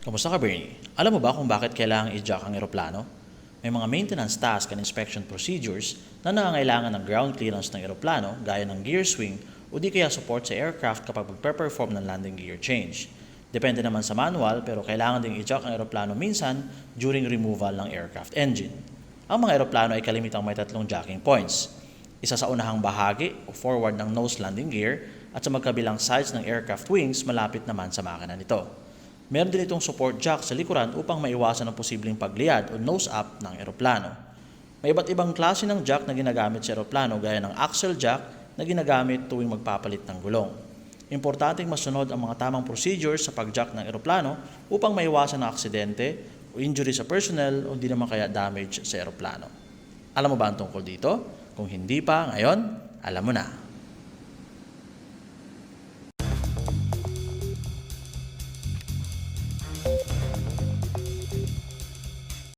Kamusta ka, Bernie? Alam mo ba kung bakit kailangang i-jack ang eroplano? May mga maintenance task and inspection procedures na nangangailangan ng ground clearance ng eroplano gaya ng gear swing o di kaya support sa aircraft kapag magpe-perform ng landing gear change. Depende naman sa manual pero kailangan ding i-jack ang eroplano minsan during removal ng aircraft engine. Ang mga eroplano ay kalimitang may tatlong jacking points. Isa sa unahang bahagi o forward ng nose landing gear at sa magkabilang sides ng aircraft wings malapit naman sa makina nito. Meron din itong support jack sa likuran upang maiwasan ang posibleng pagliad o nose up ng eroplano. May iba't ibang klase ng jack na ginagamit sa eroplano gaya ng axle jack na ginagamit tuwing magpapalit ng gulong. Importanteng masunod ang mga tamang procedures sa pag-jack ng eroplano upang maiwasan ang aksidente o injury sa personnel o di naman kaya damage sa eroplano. Alam mo ba ang tungkol dito? Kung hindi pa, ngayon, alam mo na.